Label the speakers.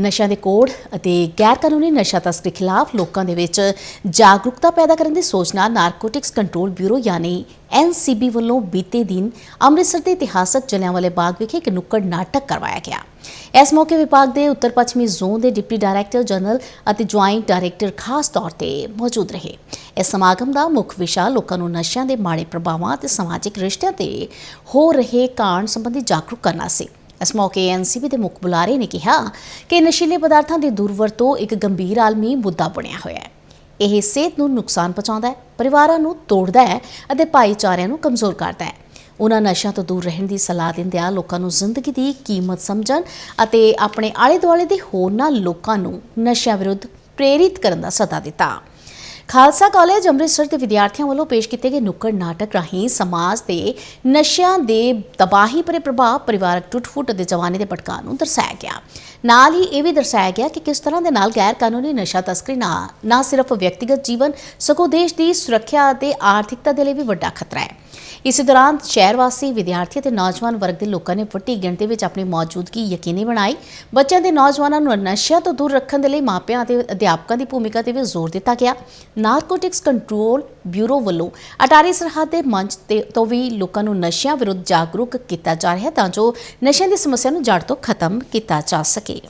Speaker 1: ਨਸ਼ਿਆਂ ਦੇ ਕੋੜ ਅਤੇ ਗੈਰ ਕਾਨੂੰਨੀ ਨਸ਼ਾ ਤਸਕਰੀ ਖਿਲਾਫ ਲੋਕਾਂ ਦੇ ਵਿੱਚ ਜਾਗਰੂਕਤਾ ਪੈਦਾ ਕਰਨ ਦੀ ਸੋਚ ਨਾਲ ਨਾਰਕੋਟਿਕਸ ਕੰਟਰੋਲ ਬਿਊਰੋ ਯਾਨੀ ਐਨਸੀਬੀ ਵੱਲੋਂ ਬੀਤੇ ਦਿਨ ਅੰਮ੍ਰਿਤਸਰ ਦੇ ਇਤਿਹਾਸਕ ਜਲਿਆਂਵਾਲੇ ਬਾਗ ਵਿਖੇ ਇੱਕ ਨੁੱਕੜ ਨਾਟਕ ਕਰਵਾਇਆ ਗਿਆ। ਇਸ ਮੌਕੇ ਵਿਭਾਗ ਦੇ ਉੱਤਰ ਪੱਛਮੀ ਜ਼ੋਨ ਦੇ ਡਿਪਟੀ ਡਾਇਰੈਕਟਰ ਜਨਰਲ ਅਤੇ ਜੁਆਇੰਟ ਡਾਇਰੈਕਟਰ ਖਾਸ ਤੌਰ ਤੇ ਮੌਜੂਦ ਰਹੇ। ਇਸ ਸਮਾਗਮ ਦਾ ਮੁੱਖ ਵਿਸ਼ਾ ਲੋਕਾਂ ਨੂੰ ਨਸ਼ਿਆਂ ਦੇ ਮਾੜੇ ਪ੍ਰਭਾਵਾਂ ਅਤੇ ਸਮਾਜਿਕ ਰਿਸ਼ਤਿਆਂ ਤੇ ਹੋ ਰਹੇ ਕਾਰਨ ਸੰਬੰਧੀ ਜਾਗਰੂਕ ਕਰਨਾ ਸੀ। ਇਸ ਮੌਕੇ ਐਨਸੀਬੀ ਦੇ ਮੁੱਖ ਬੁਲਾਰੇ ਨੇ ਕਿਹਾ ਕਿ ਨਸ਼ੀਲੇ ਪਦਾਰਥਾਂ ਦੀ ਦੁਰਵਰਤੋਂ ਇੱਕ ਗੰਭੀਰ ਆਲਮੀ ਮੁੱਦਾ ਬਣਿਆ ਹੋਇਆ ਹੈ। ਇਹ ਸਿਹਤ ਨੂੰ ਨੁਕਸਾਨ ਪਹੁੰਚਾਉਂਦਾ ਹੈ, ਪਰਿਵਾਰਾਂ ਨੂੰ ਤੋੜਦਾ ਹੈ ਅਤੇ ਭਾਈਚਾਰਿਆਂ ਨੂੰ ਕਮਜ਼ੋਰ ਕਰਦਾ ਹੈ। ਉਹਨਾਂ ਨਸ਼ਿਆਂ ਤੋਂ ਦੂਰ ਰਹਿਣ ਦੀ ਸਲਾਹ ਦਿੰਦਿਆਂ ਲੋਕਾਂ ਨੂੰ ਜ਼ਿੰਦਗੀ ਦੀ ਕੀਮਤ ਸਮਝਣ ਅਤੇ ਆਪਣੇ ਆਲੇ ਦੁਆਲੇ ਦੇ ਹੋਰਨਾਂ ਲੋਕਾਂ ਨੂੰ ਨਸ਼ਿਆਂ ਵਿਰੁੱਧ ਪ੍ਰੇਰਿਤ ਕਰਨ ਦਾ ਸੱਦਾ ਦਿੱਤਾ। ਖਾਲਸਾ ਕਾਲਜ ਅੰਮ੍ਰਿਤਸਰ ਦੇ ਵਿਦਿਆਰਥੀਆਂ ਵੱਲੋਂ ਪੇਸ਼ ਕੀਤੇ ਗਏ ਨੁੱਕੜ ਨਾਟਕ ਰਾਹੀਂ ਸਮਾਜ ਦੇ ਨਸ਼ਿਆਂ ਦੇ ਤਬਾਹੀ ਭਰੇ ਪ੍ਰਭਾਵ ਪਰਿਵਾਰਕ ਟੁੱਟ-ਫੁੱਟ ਦੇ ਜਵਾਨੀ ਦੇ ਭਟਕਾਅ ਨੂੰ ਦਰਸਾਇਆ ਗਿਆ। ਨਾਲ ਹੀ ਇਹ ਵੀ ਦਰਸਾਇਆ ਗਿਆ ਕਿ ਕਿਸ ਤਰ੍ਹਾਂ ਦੇ ਨਾਲ ਗੈਰ ਕਾਨੂੰਨੀ ਨਸ਼ਾ ਤਸਕਰੀ ਨਾ ਨਾ ਸਿਰਫ ਵਿਅਕਤੀਗਤ ਜੀਵਨ, ਸਗੋਂ ਦੇਸ਼ ਦੀ ਸੁਰੱਖਿਆ ਅਤੇ ਆਰਥਿਕਤਾ ਦੇ ਲਈ ਵੀ ਵੱਡਾ ਖਤਰਾ ਹੈ। ਇਸੇ ਦੌਰਾਨ ਸ਼ਹਿਰ ਵਾਸੀ ਵਿਦਿਆਰਥੀ ਅਤੇ ਨੌਜਵਾਨ ਵਰਗ ਦੇ ਲੋਕਾਂ ਨੇ ਵੱਡੀ ਗਿਣਤੀ ਵਿੱਚ ਆਪਣੀ ਮੌਜੂਦਗੀ ਯਕੀਨੀ ਬਣਾਈ। ਬੱਚਿਆਂ ਦੇ ਨੌਜਵਾਨਾਂ ਨੂੰ ਨਸ਼ਿਆਂ ਤੋਂ ਦੂਰ ਰੱਖਣ ਦੇ ਲਈ ਮਾਪਿਆਂ ਅਤੇ ਅਧਿਆਪਕਾਂ ਦੀ ਭੂਮਿਕਾ ਤੇ ਵੀ ਜ਼ੋਰ ਦਿੱਤਾ ਗਿਆ। ਨਾਰਕੋਟਿਕਸ ਕੰਟਰੋਲ ਬਿਊਰੋ ਵੱਲੋਂ ਅਟਾਰੀ ਸਰਹੱਦ ਦੇ ਮੰਚ ਤੇ ਤੋਂ ਵੀ ਲੋਕਾਂ ਨੂੰ ਨਸ਼ਿਆਂ ਵਿਰੁੱਧ ਜਾਗਰੂਕ ਕੀਤਾ ਜਾ ਰਿਹਾ ਹੈ ਤਾਂ ਜੋ ਨਸ਼ਿਆਂ ਦੀ ਸਮੱਸਿਆ ਨੂੰ ਜੜ ਤੋਂ ਖਤਮ ਕੀਤਾ ਜਾ ਸਕੇ।